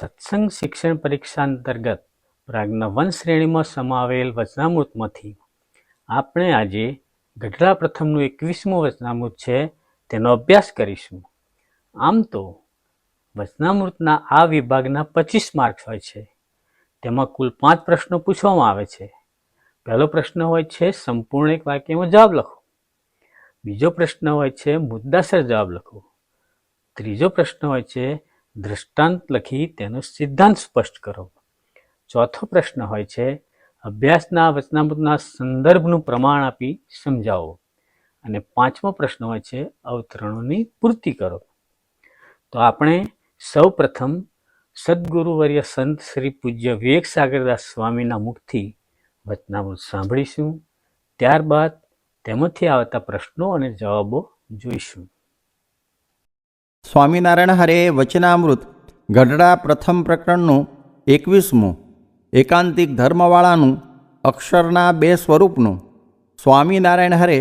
સત્સંગ શિક્ષણ પરીક્ષા અંતર્ગત પ્રાજ્ઞ વન શ્રેણીમાં સમાવેલ વચનામૃતમાંથી આપણે આજે ગઢડા પ્રથમનું એકવીસમું વચનામૃત છે તેનો અભ્યાસ કરીશું. આમ તો વચનામૃતના આ વિભાગના પચીસ માર્ક્સ હોય છે. તેમાં કુલ પાંચ પ્રશ્નો પૂછવામાં આવે છે. પહેલો પ્રશ્ન હોય છે સંપૂર્ણ એક વાક્યમાં જવાબ લખો. બીજો પ્રશ્ન હોય છે મુદ્દાસર જવાબ લખો. ત્રીજો પ્રશ્ન હોય છે દૃષ્ટાંત લખી તેનો સિદ્ધાંત સ્પષ્ટ કરો. ચોથો પ્રશ્ન હોય છે, અભ્યાસના વચનામૃતના સંદર્ભનું પ્રમાણ આપી સમજાવો. અને પાંચમો પ્રશ્ન હોય છે, અવતરણોની પૂર્તિ કરો. તો આપણે સૌ પ્રથમ સદગુરુવર્ય સંત શ્રી પૂજ્ય વિવેક સાગરદાસ સ્વામીના મુખથી વચનામૃત સાંભળીશું. ત્યારબાદ તેમાંથી આવતા પ્રશ્નો અને જવાબો જોઈશું. સ્વામિનારાયણ હરે વચનામૃત, ગઢડા પ્રથમ પ્રકરણનું એકવીસમું, એકાંતિક ધર્મવાળાનું અક્ષરના બે સ્વરૂપનું, સ્વામિનારાયણ હરે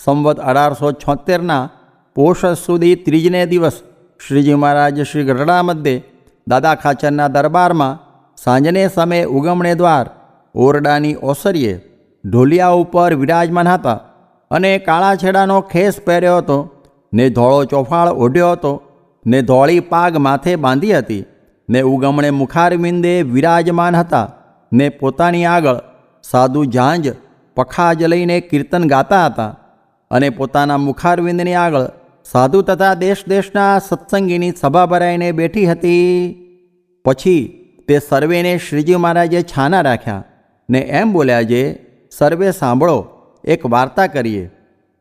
સંવત અઢારસો છોતેરના પોષ સુધી ત્રીજને દિવસ શ્રીજી મહારાજ શ્રી ગઢડા મધ્યે દાદા ખાચરના દરબારમાં સાંજને સમયે ઉગમણે દ્વાર, ઓરડાની ઓસરીએ ઢોલિયા ઉપર વિરાજમાન હતા અને કાળા છેડાનો ખેસ પહેર્યો હતો. ને ધોળો ચોફાળ ઓઢ્યો હતો, ને ધોળી પાગ માથે બાંધી હતી, ને ઉગમણે મુખારવિંદે વિરાજમાન હતા, ને પોતાની આગળ સાધુ ઝાંજ પખાજ લઈને કીર્તન ગાતા હતા અને પોતાના મુખારવિંદની આગળ સાધુ તથા દેશ દેશના સત્સંગીની સભા ભરાઈને બેઠી હતી. પછી તે સર્વેને શ્રીજી મહારાજે છાના રાખ્યા ને એમ બોલ્યા, જે સર્વે સાંભળો, એક વાર્તા કરીએ.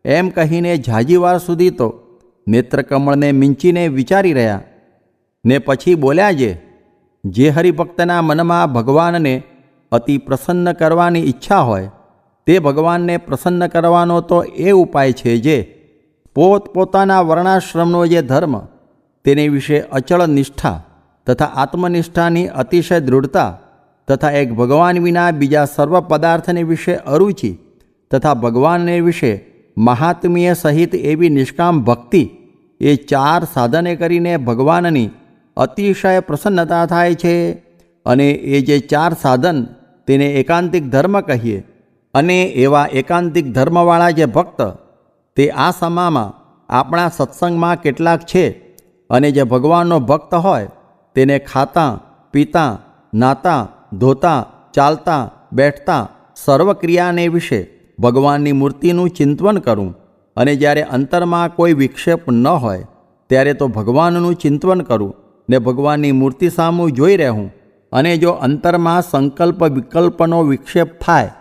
એમ કહીને ઝાજીવાર સુધી તો નેત્રકમળને મીંચીને વિચારી રહ્યા. ને પછી બોલ્યા જે જે હરિભક્તના મનમાં ભગવાનને અતિ પ્રસન્ન કરવાની ઈચ્છા હોય, તે ભગવાનને પ્રસન્ન કરવાનો તો એ ઉપાય છે જે પોતપોતાના વર્ણાશ્રમનો જે ધર્મ, તેની વિશે અચળ નિષ્ઠા તથા આત્મનિષ્ઠાની અતિશય દૃઢતા તથા એક ભગવાન વિના બીજા સર્વ પદાર્થને વિશે અરુચિ તથા ભગવાનને વિશે મહાત્મ્ય સહિત એવી નિષ્કામ ભક્તિ એ ચાર સાધને કરીને ભગવાનની અતિશય પ્રસન્નતા થાય છે અને એ જે ચાર સાધન તેને એકાંતિક ધર્મ કહીએ અને એવા એકાંતિક ધર્મવાળા જે ભક્ત તે આ સમામાં આપણા સત્સંગમાં કેટલાક છે અને જે ભગવાનનો ભક્ત હોય તેને ખાતા, પીતા, નાતા, ધોતા, ચાલતા, બેઠતા સર્વ ક્રિયાને વિશે ભગવાનની મૂર્તિનું ચિંતવન કરું અને જ્યારે અંતરમાં કોઈ વિક્ષેપ ન હોય, ત્યારે તો ભગવાનનું ચિંતવન કરું ને ભગવાનની મૂર્તિ સામું જોઈ રહેવું. અને જો અંતરમાં સંકલ્પ વિકલ્પનો વિક્ષેપ થાય,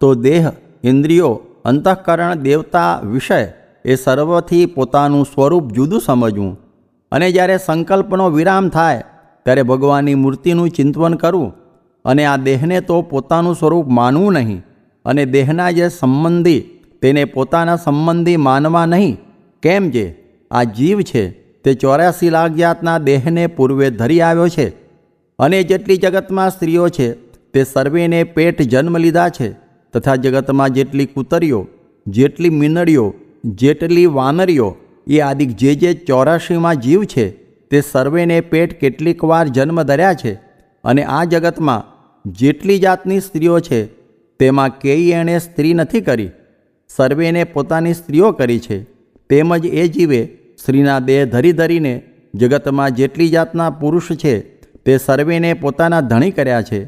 તો દેહ, ઇન્દ્રિયો, અંતઃકરણ, દેવતા વિષય એ સર્વથી પોતાનું સ્વરૂપ જુદું સમજવું. અને જ્યારે સંકલ્પનો વિરામ થાય, ત્યારે ભગવાનની મૂર્તિનું ચિંતવન કરવું અને આ દેહને તો પોતાનું સ્વરૂપ માનવું નહીં. અને દેહના જે સંબંધી તેને પોતાના સંબંધી માનવા નહીં. કેમ જે? આ જીવ છે, તે ચોર્યાસી લાખ જાતના દેહને પૂર્વે ધરી આવ્યો છે. અને જેટલી જગતમાં સ્ત્રીઓ છે, તે સર્વેને પેટ જન્મ લીધા છે, તથા જગતમાં જેટલી કૂતરીઓ, જેટલી મીનડીઓ, જેટલી વાનરીઓ, એ આદિક જે જે ચોરાશીમાં જીવ છે, તે સર્વેને પેટ કેટલીક વાર જન્મ ધર્યા છે. અને આ જગતમાં જેટલી જાતની સ્ત્રીઓ છે તેમાં કેઈ એણે સ્ત્રી નથી કરી. સર્વેને પોતાની સ્ત્રીઓ કરી છે. તેમજ એ જીવે સ્ત્રીના દેહ ધરી ધરીને જગતમાં જેટલી જાતના પુરુષ છે તે સર્વેને પોતાના ધણી કર્યા છે.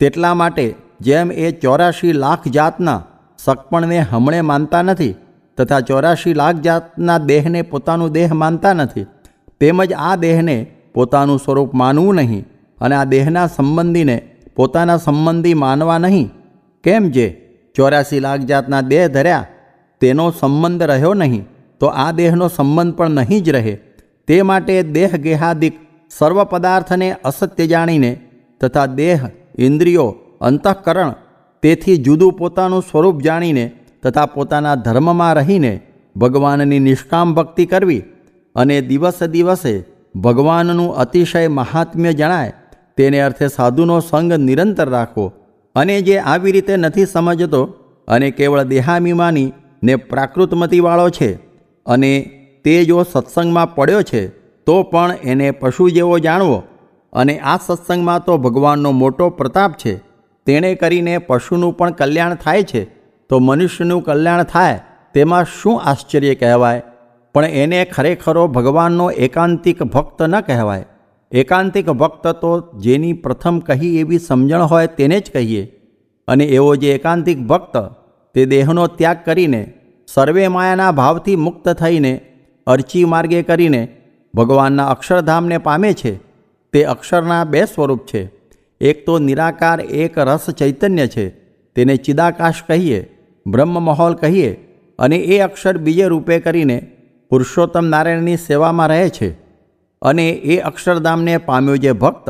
તેટલા માટે જેમ એ ચોરાશી લાખ જાતના સકપણને હમણે માનતા નથી તથા ચોરાશી લાખ જાતના દેહને પોતાનું દેહ માનતા નથી, તેમજ આ દેહને પોતાનું સ્વરૂપ માનવું નહીં અને આ દેહના સંબંધીને પોતાના સંબંધી માનવા નહીં કેમ જે? ચોર્યાસી લાખ જાતના દેહ ધર્યા, તેનો સંબંધ રહ્યો નહીં, તો આ દેહનો સંબંધ પણ નહીં જ રહે. તે માટે દેહ ગેહાદિક સર્વ પદાર્થને અસત્ય જાણીને તથા દેહ, ઇન્દ્રિયો, અંતઃકરણ, તેથી જુદું પોતાનું સ્વરૂપ જાણીને તથા પોતાના ધર્મમાં રહીને ભગવાનની નિષ્કામ ભક્તિ કરવી અને દિવસે દિવસે ભગવાનનું અતિશય મહાત્મ્ય જણાય, તેને અર્થે સાધુનો સંગ નિરંતર રાખવો. અને જે આવી રીતે નથી સમજતો અને કેવળ દેહાભિમાની ને પ્રાકૃતમતીવાળો છે અને તે જો સત્સંગમાં પડ્યો છે, તો પણ એને પશુ જેવો જાણવો. અને આ સત્સંગમાં તો ભગવાનનો મોટો પ્રતાપ છે. તેણે કરીને પશુનું પણ કલ્યાણ થાય છે. તો મનુષ્યનું કલ્યાણ થાય, તેમાં શું આશ્ચર્ય કહેવાય? પણ એને ખરેખરો ભગવાનનો એકાંતિક ભક્ત ન કહેવાય. એકાંતિક ભક્ત તો જેની પ્રથમ કહી એવી સમજણ હોય તેને જ કહીએ. અને એવો જે એકાંતિક ભક્ત તે દેહનો ત્યાગ કરીને, સર્વે માયાના ભાવથી મુક્ત થઈને, અર્ચી માર્ગે કરીને ભગવાનના અક્ષરધામને પામે છે, તે અક્ષરના બે સ્વરૂપ છે. એક તો નિરાકાર, એક રસ ચૈતન્ય છે, તેને ચિદાકાશ કહીએ બ્રહ્મ મહોલ કહીએ અને એ અક્ષર બીજે રૂપે કરીને પુરુષોત્તમ નારાયણની સેવામાં રહે છે. અને એ અક્ષરધામને પામ્યો જે ભક્ત,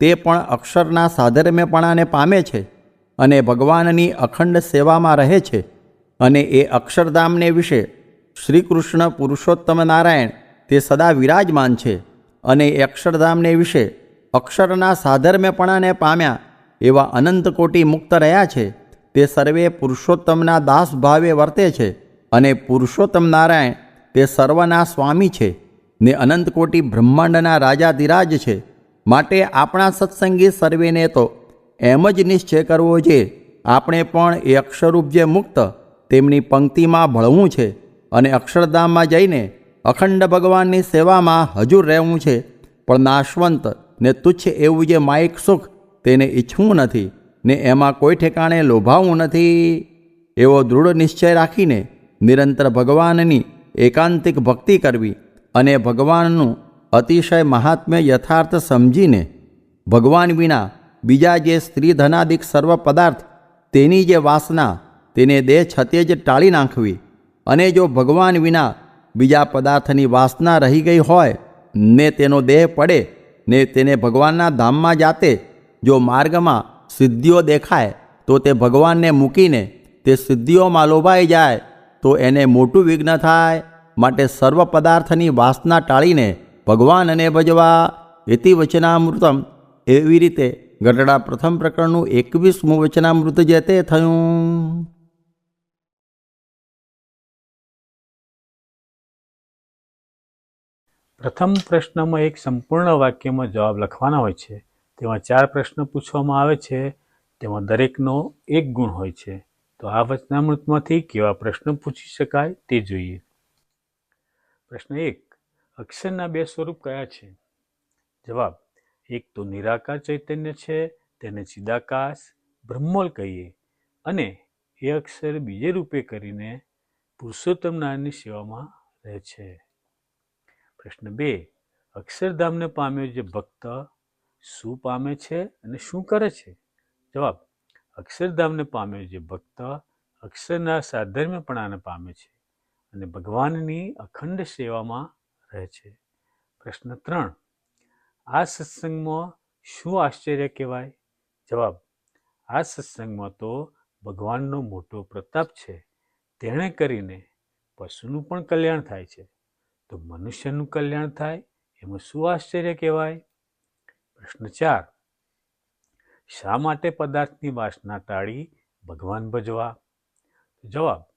તે પણ અક્ષરના સાધર્મ્યપણાને પામે છે અને ભગવાનની અખંડ સેવામાં રહે છે અને એ અક્ષરધામને વિશે શ્રી કૃષ્ણ પુરુષોત્તમ નારાયણ તે સદા વિરાજમાન છે અને એ અક્ષરધામને વિશે અક્ષરના સાધર્મ્યપણાને પામ્યા એવા અનંત કોટી મુક્ત રહ્યા છે, તે સર્વે પુરુષોત્તમના દાસ ભાવે વર્તે છે અને પુરુષોત્તમ નારાયણ તે સર્વના સ્વામી છે. ને અનંતકોટી બ્રહ્માંડના રાજાધિરાજ છે. માટે આપણા સત્સંગી સર્વેને તો એમ જ નિશ્ચય કરવો છે, આપણે પણ એ અક્ષરરૂપ જે મુક્ત તેમની પંક્તિમાં ભળવું છે અને અક્ષરધામમાં જઈને અખંડ ભગવાનની સેવામાં હજુર રહેવું છે. પણ નાશવંત ને તુચ્છ એવું જે માયિક સુખ તેને ઈચ્છવું નથી ને એમાં કોઈ ઠેકાણે લોભાવવું નથી. એવો દૃઢ નિશ્ચય રાખીને નિરંતર ભગવાનની એકાંતિક ભક્તિ કરવી અને ભગવાનનું અતિશય મહાત્મ્ય યથાર્થ સમજીને ભગવાન વિના બીજા જે સ્ત્રી ધનાદિક સર્વ પદાર્થ તેની જે વાસના તેને દેહ છતે જ ટાળી નાખવી અને જો ભગવાન વિના બીજા પદાર્થની વાસના રહી ગઈ હોય, ને તેનો દેહ પડે, ને તેને ભગવાનના ધામમાં જાતે જો માર્ગમાં સિદ્ધિઓ દેખાય, તો તે ભગવાનને મૂકીને તે સિદ્ધિઓમાં લોભાઈ જાય, તો એને મોટું વિઘ્ન થાય. માટે સર્વ પદાર્થની વાસના ટાળીને ભગવાનને ભજવા એતિ વચનામૃતમ. એવી રીતે ગઢડા પ્રથમ પ્રકરણનું એકવીસમું વચનામૃત જે તે થયું. પ્રથમ પ્રશ્નમાં એક સંપૂર્ણ વાક્યમાં જવાબ લખવાના હોય છે. તેમાં ચાર પ્રશ્ન પૂછવામાં આવે છે. તેમાં દરેકનો એક ગુણ હોય છે. તો આ વચનામૃતમાંથી કેવા પ્રશ્ન પૂછી શકાય તે જોઈએ. પ્રશ્ન એક, અક્ષરના બે સ્વરૂપ કયા છે? જવાબ, એક તો નિરાકાર ચૈતન્ય છે, તેને ચિદાકાશ, બ્રહ્મોલ કહીએ. અને એ અક્ષર બીજે રૂપે કરીને પુરુષોત્તમ નારાયણની સેવામાં રહે છે. પ્રશ્ન બે, અક્ષરધામને પામ્યો જે ભક્ત શું પામે છે અને શું કરે છે? જવાબ, અક્ષરધામને પામ્યો જે ભક્ત અક્ષરના સાધર્મ્યપણાને પામે છે. અને ભગવાનની અખંડ સેવામાં રહે છે. પ્રશ્ન ત્રણ. આ સત્સંગમાં શું આશ્ચર્ય કહેવાય? જવાબ. આ સત્સંગમાં તો ભગવાનનો મોટો પ્રતાપ છે. તેણે કરીને પશુનું પણ કલ્યાણ થાય છે. તો મનુષ્યનું કલ્યાણ થાય, એમાં શું આશ્ચર્ય કહેવાય? પ્રશ્ન ચાર. શા માટે પદાર્થની વાસના ટાળી ભગવાન ભજવા? જવાબ.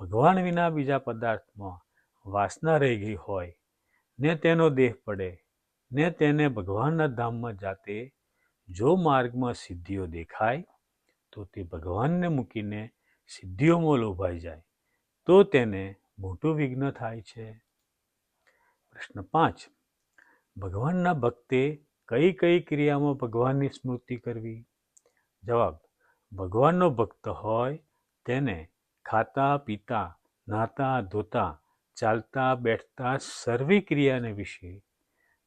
ભગવાન વિના બીજા પદાર્થમાં વાસના રહી ગઈ હોય, ને તેનો દેહ પડે, ને તેને ભગવાનના ધામમાં જાતે જો માર્ગમાં સિદ્ધિઓ દેખાય, તો તે ભગવાનને મૂકીને સિદ્ધિઓમાં લોભાઈ જાય, તો તેને મોટું વિઘ્ન થાય છે. પ્રશ્ન પાંચ. ભગવાનના ભક્તે કઈ કઈ ક્રિયામાં ભગવાનની સ્મૃતિ કરવી? જવાબ. ભગવાનનો ભક્ત હોય તેને ખાતા, પીતા, નાતા, ધોતા, ચાલતા, બેઠતા સર્વે ક્રિયાને વિશે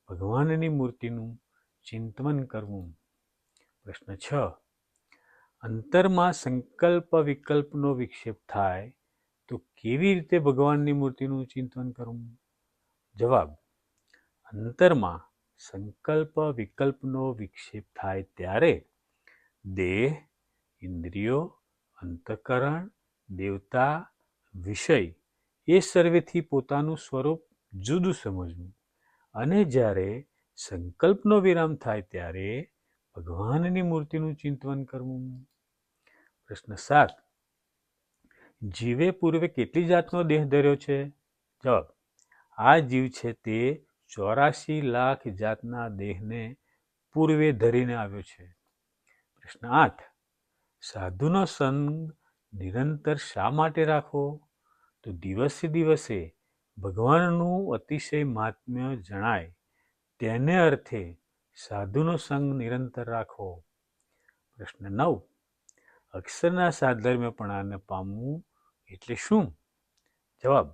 ભગવાનની મૂર્તિનું ચિંતન કરવું. પ્રશ્ન છ. અંતરમાં સંકલ્પ વિકલ્પનો વિક્ષેપ થાય તો કેવી રીતે ભગવાનની મૂર્તિનું ચિંતન કરવું? જવાબ. અંતરમાં સંકલ્પ વિકલ્પનો વિક્ષેપ થાય ત્યારે દેહ, ઇન્દ્રિયો, અંતઃકરણ દેવતા, વિષય એ સર્વેથી પોતાનું સ્વરૂપ જુદું સમજવું. અને જ્યારે સંકલ્પનો વિરામ થાય ત્યારે ભગવાનની મૂર્તિનું ચિંતન કરવું. પ્રશ્ન સાત. જીવે પૂર્વે કેટલી જાતનો દેહ ધર્યો છે? જવાબ. આ જીવ છે તે ચોરાશી લાખ જાતના દેહને પૂર્વે ધરીને આવ્યો છે. પ્રશ્ન આઠ. સાધુનો સંગ નિરંતર શા માટે રાખો તો દિવસે દિવસે ભગવાનનું અતિશય મહાત્મ્ય જણાય. તેને અર્થે સાધુનો સંગ નિરંતર રાખો. પ્રશ્ન નવ. અક્ષરના સાધર્મ્યપણાને પામવું એટલે શું? જવાબ.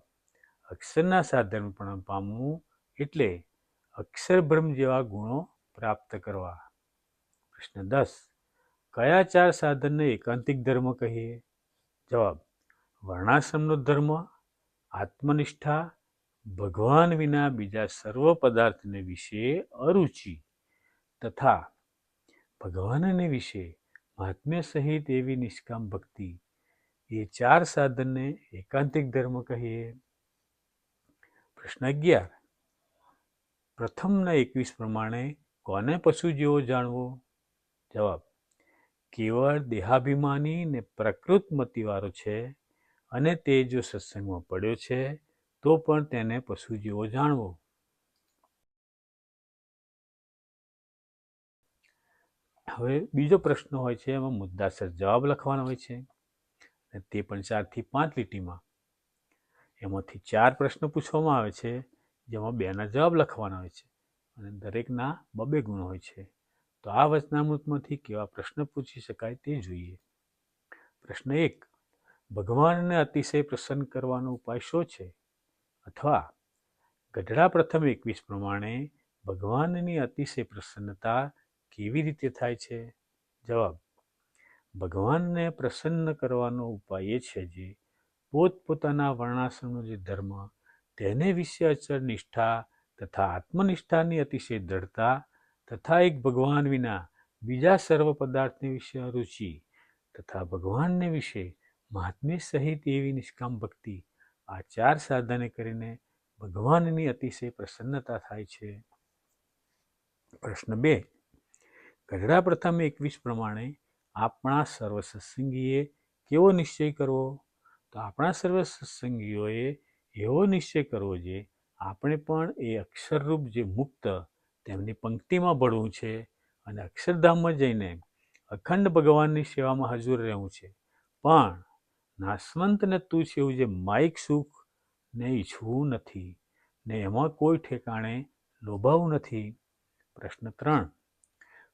અક્ષરના સાધર્મ્યપણા પામવું એટલે અક્ષરબ્રહ્મ જેવા ગુણો પ્રાપ્ત કરવા. પ્રશ્ન દસ. કયા ચાર સાધનને એકાંતિક ધર્મ કહીએ? જવાબ, વર્ણાશ્રમનો ધર્મ, આત્મનિષ્ઠા, ભગવાન વિના બીજા સર્વ પદાર્થને વિશે અરુચિ તથા ભગવાનને વિશે મહાત્મ્ય સહિત એવી નિષ્કામ ભક્તિ એ ચાર સાધનને એકાંતિક ધર્મ કહીએ પ્રશ્ન અગિયાર પ્રથમના એકવીસ પ્રમાણે કોને પશુ જેવો જાણવો? જવાબ કેવળ દેહાભિમાની ને પ્રકૃત મતિવાળો છે અને તે જો સત્સંગમાં પડ્યો છે, તો પણ તેને પશુ જેવો જાણવો. હવે બીજો પ્રશ્ન હોય છે, એમાં મુદ્દાસર જવાબ લખવાનો હોય છે, અને તે પણ ચારથી પાંચ લીટીમાં. એમાંથી ચાર પ્રશ્નો પૂછવામાં આવે છે, જેમાં બેના જવાબ લખવાના હોય છે, અને દરેકના બબે ગુણ હોય છે. તો આ વચનામૃતમાંથી કેવા પ્રશ્ન પૂછી શકાય તે જોઈએ. પ્રશ્ન એક, ભગવાનને અતિશય પ્રસન્ન કરવાનો ઉપાય શું છે? અથવા, ગઢડા પ્રથમ એકવીસ પ્રમાણે ભગવાનની અતિશય પ્રસન્નતા કેવી રીતે થાય છે? જવાબ, ભગવાનને પ્રસન્ન કરવાનો ઉપાય એ છે જે પોતપોતાના વર્ણાશ્રમનો જે ધર્મ, તેને વિશે અચળ નિષ્ઠા તથા આત્મનિષ્ઠાની અતિશય દ્રઢતા તથા એક ભગવાન વિના બીજા સર્વ પદાર્થને વિશે અરુચિ, તથા ભગવાનને વિશે મહાત્મ્ય સહિત એવી નિષ્કામ ભક્તિ આ ચાર સાધને કરીને ભગવાનની અતિશય પ્રસન્નતા થાય છે. પ્રશ્ન બે. ગઢડા પ્રથમ એકવીસ પ્રમાણે આપણા સર્વ સત્સંગીએ કેવો નિશ્ચય કરવો? તો આપણા સર્વ સત્સંગીઓએ એવો નિશ્ચય કરવો જે આપણે પણ એ અક્ષરરૂપ જે મુક્ત તેમની પંક્તિમાં ભળવું છે અને અક્ષરધામમાં જઈને અખંડ ભગવાનની સેવામાં હાજર રહેવું છે. પણ નાસવંતને તું છે એવું જે માઇક સુખ ને ઈચ્છવું નથી ને એમાં કોઈ ઠેકાણે લોભાવું નથી. પ્રશ્ન ત્રણ.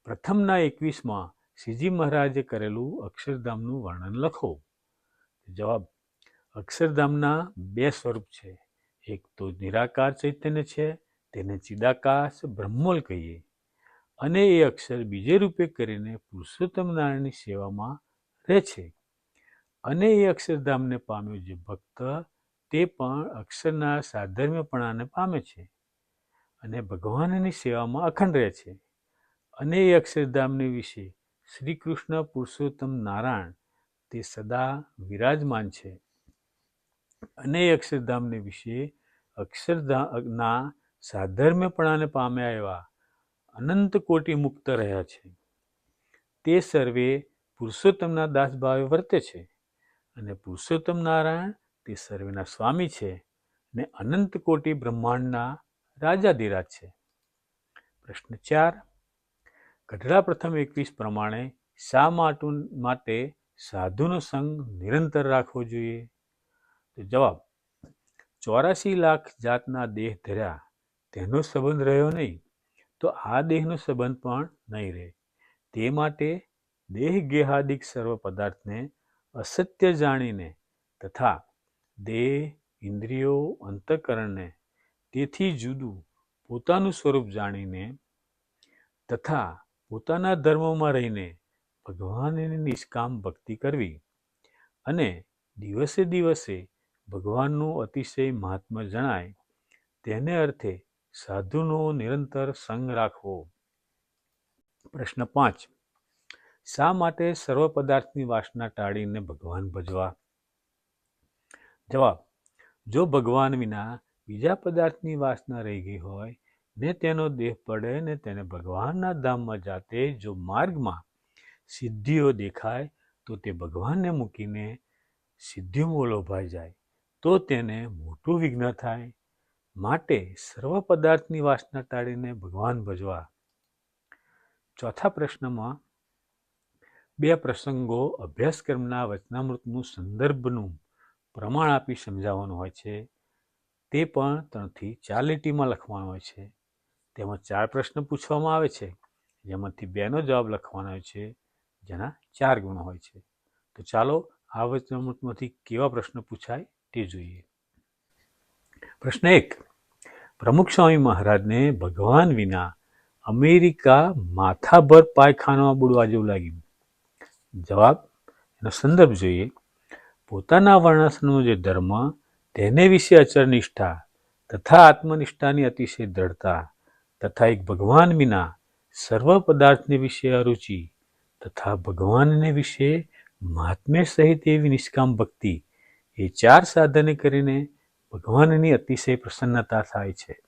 પ્રથમના એકવીસમાં શ્રીજી મહારાજે કરેલું અક્ષરધામનું વર્ણન લખો. જવાબ, અક્ષરધામના બે સ્વરૂપ છે. એક તો નિરાકાર ચૈતન્ય છે તેને ચિદાકાશ બ્રહ્મોલ કહીએ અને એ અક્ષર બીજે રૂપે કરીને પુરુષોત્તમ નારાયણની સેવામાં રહે છે. અને એ અક્ષરધામને પામ્યો જે ભક્ત, તે પણ અક્ષરના સાધર્મ્યપણાને પામે છે અને ભગવાનની સેવામાં અખંડ રહે છે. અને એ અક્ષરધામને વિશે શ્રી કૃષ્ણ પુરુષોત્તમ નારાયણ તે સદા વિરાજમાન છે. અને એ અક્ષરધામને વિશે અક્ષરધામના સાધર્મ્યપણાને પામ્યા એવા અનંત કોટી મુક્ત રહ્યા છે. તે સર્વે પુરુષોત્તમના દાસભાવે વર્તે છે અને પુરુષોત્તમ નારાયણ તે સર્વેના સ્વામી છે ને અનંત કોટી બ્રહ્માંડના રાજાધિરાજ છે. પ્રશ્ન ચાર, ગઢડા પ્રથમ એકવીસ પ્રમાણે શા માટું, માટે સાધુનો સંગ નિરંતર રાખવો જોઈએ? તો જવાબ, ચોરાસી લાખ જાતના દેહ ધર્યા તેનો સંબંધ રહ્યો નહીં. તો આ દેહનો સંબંધ પણ નહીં રહે. તે માટે દેહ ગેહાદિક સર્વ પદાર્થને અસત્ય જાણીને તથા દેહ, ઇન્દ્રિયો, અંતઃકરણને, તેથી જુદું પોતાનું સ્વરૂપ જાણીને તથા પોતાના ધર્મમાં રહીને ભગવાનની નિષ્કામ ભક્તિ કરવી અને દિવસે દિવસે ભગવાનનું અતિશય મહાત્મ્ય જણાય, તેને અર્થે સાધુનો નિરંતર સંગ રાખવો. પ્રશ્ન પાંચ. શા માટે સર્વ પદાર્થની વાસના ટાળીને ભગવાન ભજવા? જવાબ. જો ભગવાન વિના બીજા પદાર્થની વાસના રહી ગઈ હોય, ને તેનો દેહ પડે ને તેને ભગવાનના ધામમાં જાતે જો માર્ગમાં સિદ્ધિઓ દેખાય, તો તે ભગવાનને મૂકીને સિદ્ધિઓમાં લોભાઈ જાય, તો તેને મોટું વિઘ્ન થાય. માટે સર્વ પદાર્થની વાસના ટાળીને ભગવાન ભજવા. ચોથા પ્રશ્નમાં, બે પ્રસંગો અભ્યાસક્રમના વચનામૃતનું સંદર્ભનું પ્રમાણ આપી સમજાવવાનું હોય છે. તે પણ ત્રણથી ચાર લીટીમાં લખવાનું હોય છે. તેમાં ચાર પ્રશ્ન પૂછવામાં આવે છે. જેમાંથી બેનો જવાબ લખવાનો હોય છે, જેના ચાર ગુણ હોય છે. તો ચાલો આ વચનામૃતમાંથી કેવા પ્રશ્ન પૂછાય તે જોઈએ. પ્રશ્ન એક પ્રમુખ સ્વામી મહારાજને ભગવાન વિના અમેરિકા માથાભર પાયખાનામાં બુડવા જેવું લાગ્યું. જવાબ, એનો સંદર્ભ જોઈએ. પોતાના વર્ણાશ્રમનો જે ધર્મ, તેને વિશે અચર નિષ્ઠા તથા આત્મનિષ્ઠાની અતિશય દ્રઢતા તથા એક ભગવાન વિના સર્વ પદાર્થને વિશે અરુચિ તથા ભગવાનને વિશે મહાત્મ્ય સહિત એવી નિષ્કામ ભક્તિ એ ચાર સાધને કરીને ભગવાનની અતિશય પ્રસન્નતા થાય છે.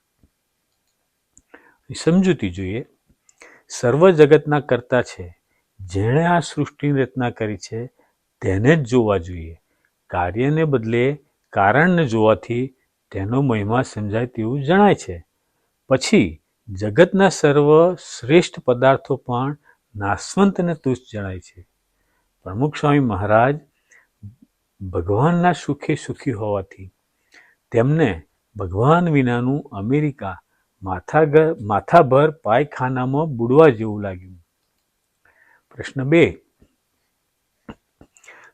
સમજૂતી જોઈએ, સર્વ જગતના કરતા છે. જેણે આ સૃષ્ટિની રચના કરી છે, તેને જ જોવા જોઈએ. કાર્યને બદલે કારણને જોવાથી તેનો મહિમા સમજાય તેવું જણાય છે. પછી, જગતના સર્વ શ્રેષ્ઠ પદાર્થો પણ નાશવંત અને તુષ્ટ જણાય છે. પ્રમુખ સ્વામી મહારાજ ભગવાનના સુખે સુખી હોવાથી તેમને ભગવાન વિનાનું અમેરિકા માથાગર માથાભર પાયખાનામાં બુડવા જેવું લાગ્યું. પ્રશ્ન બે.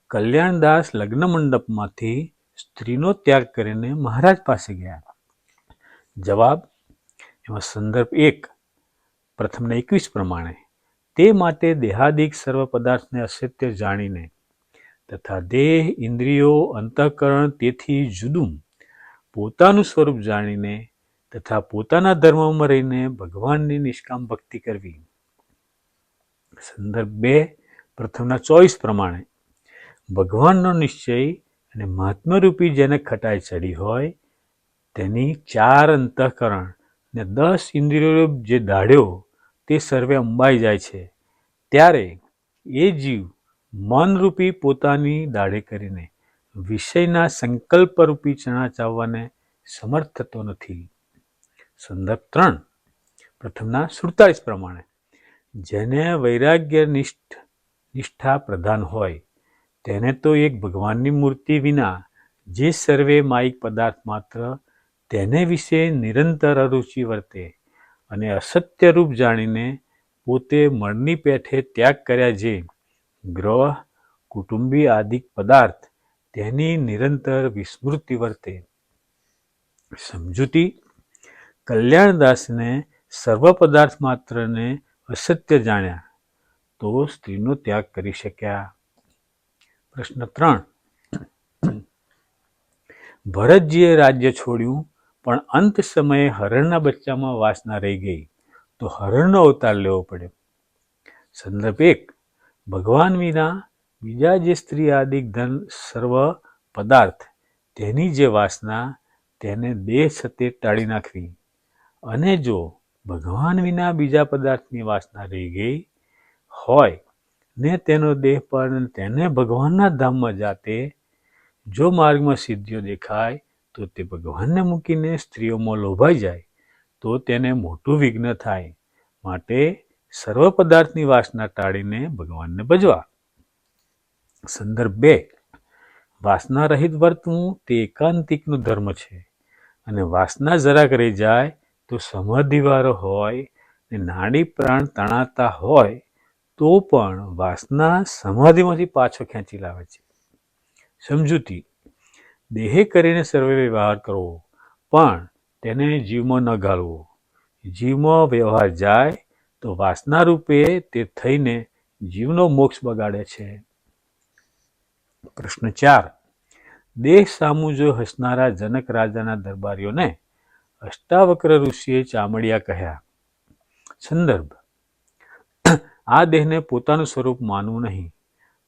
કલ્યાણદાસ લગ્ન મંડપમાંથી સ્ત્રીનો ત્યાગ કરીને મહારાજ પાસે ગયા. જવાબ. એમાં સંદર્ભ એક. પ્રથમને એકવીસ પ્રમાણે. તે માટે દેહાદિક સર્વ પદાર્થને અસત્ય જાણીને તથા દેહ, ઇન્દ્રિયો, અંતઃકરણ, તેથી જુદું પોતાનું સ્વરૂપ જાણીને તથા પોતાના ધર્મમાં રહીને ભગવાનની નિષ્કામ ભક્તિ કરવી. સંદર્ભ બે, પ્રથમના ચોવીસ પ્રમાણે. ભગવાનનો નિશ્ચય અને મહાત્મરૂપી જેને ખટાઈ ચડી હોય, તેની ચાર અંતઃકરણ ને દસ ઇન્દ્રિયો જે દાઢ્યો તે સર્વે અંબાઈ જાય છે. ત્યારે એ જીવ મનરૂપી પોતાની દાઢે કરીને વિષયના સંકલ્પરૂપી ચણા ચાવવાને સમર્થ થતો નથી. સંદર્ભ ત્રણ. પ્રથમના સુડતાલીસ પ્રમાણે. જેને વૈરાગ્ય નિષ્ઠ, નિષ્ઠા પ્રધાન હોય, તેને તો એક ભગવાનની મૂર્તિ વિના જે સર્વે માયિક પદાર્થ માત્ર તેને વિશે નિરંતર અરુચિ વર્તે અને અસત્ય રૂપ જાણીને પોતે મળની પેઠે ત્યાગ કર્યા જે ગ્રહ, કુટુંબી આદિક પદાર્થ તેની નિરંતર વિસ્મૃતિ વર્તે. સમજૂતી, કલ્યાણદાસને સર્વ પદાર્થ માત્રને અસત્ય જાણ્યા તો સ્ત્રીનો ત્યાગ કરી શક્યા. પ્રશ્ન ત્રણ. ભરતજીએ રાજ્ય છોડ્યું, પણ અંત સમયે હરણના બચ્ચામાં વાસના રહી ગઈ, તો હરણનો અવતાર લેવો પડ્યો. સંદર્ભ એક, ભગવાન વિના બીજા જે સ્ત્રી આદિક ધન સર્વ પદાર્થ, તેની જે વાસના, તેને દેહ સતે ટાળી નાખવી. અને જો ભગવાન વિના બીજા પદાર્થની વાસના રહી ગઈ હોય, ને તેનો દેહ પણ તેને ભગવાનના ધામમાં જાતે, જો માર્ગમાં સિદ્ધિઓ દેખાય, તો તે ભગવાનને મૂકીને સ્ત્રીઓમાં લોભાઈ જાય, તો તેને મોટું વિઘ્ન થાય. માટે સર્વ પદાર્થની વાસના ટાળીને ભગવાનને ભજવા. સંદર્ભ બે. વાસના રહિત વર્તવું તે એકાંતિકનો ધર્મ છે. અને વાસના જરાક રહી જાય તો સમાધિવાળો હોય ને નાડી પ્રાણ તણાતા હોય તો પણ વાસના સમાધિમાંથી પાછો ખેંચી લાવે છે. સમજૂતી. દેહે કરીને સર્વે વ્યવહાર કરવો, પણ તેને જીવમાં ન ગાળવો. જીવમાં વ્યવહાર જાય તો વાસના રૂપે તે થઈને જીવનો મોક્ષ બગાડે છે. પ્રશ્ન ચાર દેહ સામું જો હસનારા જનક રાજાના દરબારીઓને અષ્ટાવક્ર ઋષિએ ચામડિયા કહ્યા. સંદર્ભ. આ દેહને પોતાનું સ્વરૂપ માનવું નહીં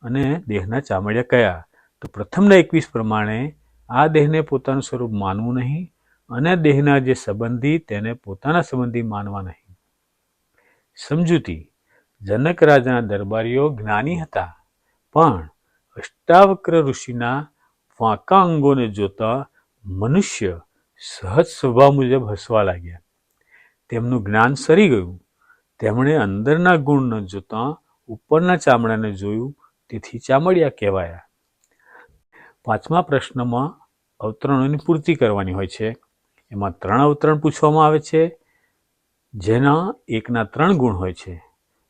અને દેહના ચામડિયા કયા તો પ્રથમના એકવીસ પ્રમાણે આ દેહને પોતાનું સ્વરૂપ માનવું નહીં અને દેહના જે સંબંધી તેને પોતાના સંબંધી માનવા નહીં. સમજૂતી. જનક રાજાના દરબારીઓ જ્ઞાની હતા પણ અષ્ટાવક્ર ઋષિના વાંકા અંગોને જોતા મનુષ્ય સહજ સ્વભાવ મુજબ હસવા લાગ્યા. તેમનું જ્ઞાન સરી ગયું. તેમણે અંદરના ગુણ ન જોતા ઉપરના ચામડાને જોયું તેથી ચામડિયા કહેવાયા. પાંચમા પ્રશ્નમાં અવતરણોની પૂર્તિ કરવાની હોય છે. એમાં ત્રણ અવતરણ પૂછવામાં આવે છે, જેના એકના ત્રણ ગુણ હોય છે.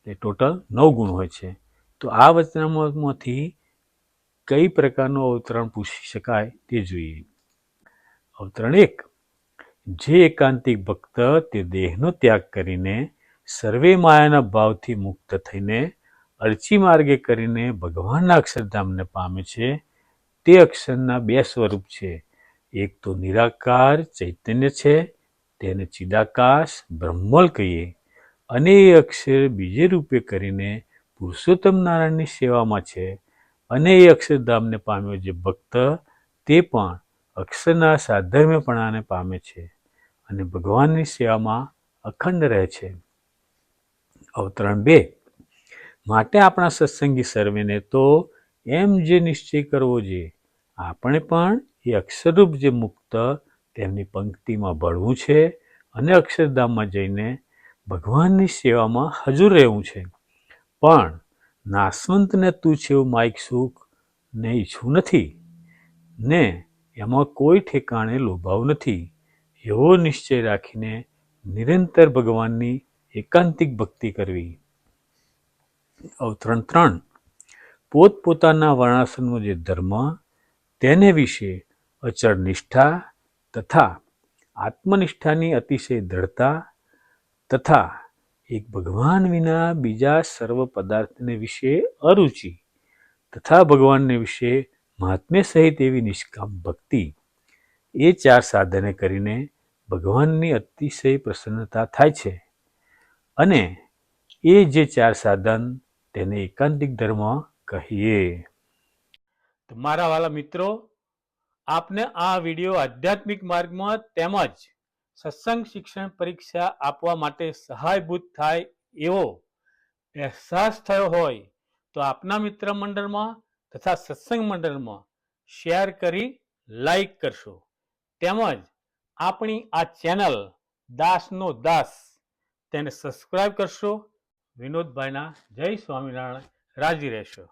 એ ટોટલ નવ ગુણ હોય છે. તો આ વચનામાંથી કઈ પ્રકારનું અવતરણ પૂછી શકાય તે જોઈએ. અવતરણ એક, જે એકાંતિક ભક્ત તે દેહનો ત્યાગ કરીને સર્વે માયાના ભાવથી મુક્ત થઈને અરચી માર્ગે કરીને ભગવાનના અક્ષરધામને પામે છે, તે અક્ષરના બે સ્વરૂપ છે. એક તો નિરાકાર ચૈતન્ય છે, તેને ચિદાકાશ બ્રહ્મલ કહીએ અને એ અક્ષર બીજે રૂપે કરીને પુરુષોત્તમ નારાયણની સેવામાં છે. અને એ અક્ષરધામને પામ્યો જે ભક્ત તે પણ અક્ષરના સાધર્મ્યપણાને પામે છે અને ભગવાનની સેવામાં અખંડ રહે છે. અવતરણ બે. માટે આપણા સત્સંગી સર્વેને તો એમ જે નિશ્ચય કરવો જોઈએ, આપણે પણ એ અક્ષરરૂપ જે મુક્ત તેમની પંક્તિમાં ભળવું છે અને અક્ષરધામમાં જઈને ભગવાનની સેવામાં હજુ રહેવું છે. પણ નાસવંતને તું છે માઇક સુખ ને ઈચ્છું નથી. ને એમાં કોઈ ઠેકાણે લોભાવ નથી. એવો નિશ્ચય રાખીને નિરંતર ભગવાનની એકાંતિક ભક્તિ કરવી. અવતરણ ત્રણ. પોતપોતાના વર્ણાશ્રમનો જે ધર્મ, તેને વિશે અચળ નિષ્ઠા તથા આત્મનિષ્ઠાની અતિશય દ્રઢતા તથા એક ભગવાન વિના બીજા સર્વ પદાર્થને વિશે અરુચિ તથા ભગવાનને વિશે મહાત્મ્ય સહિત એવી નિષ્કામ ભક્તિ. એ ચાર સાધને કરીને ભગવાનની અતિશય પ્રસન્નતા થાય છે. અને એ જે ચાર સાધન તેને એકાંતિક ધર્મ કહીએ. મારા વાલા મિત્રો, આપને આ વીડિયો આધ્યાત્મિક માર્ગમાં તેમજ સત્સંગ શિક્ષણ પરીક્ષા આપવા માટે સહાયભૂત થાય એવો અહેસાસ થયો હોય તો આપના મિત્ર મંડળમાં તથા સત્સંગ મંડળમાં શેર કરી લાઈક કરશો. તેમજ આપણી આ ચેનલ દાસનો દાસ તેને સબસ્ક્રાઈબ કરશો. વિનોદભાઈના જય સ્વામિનારાયણ. રાજી રહેશો.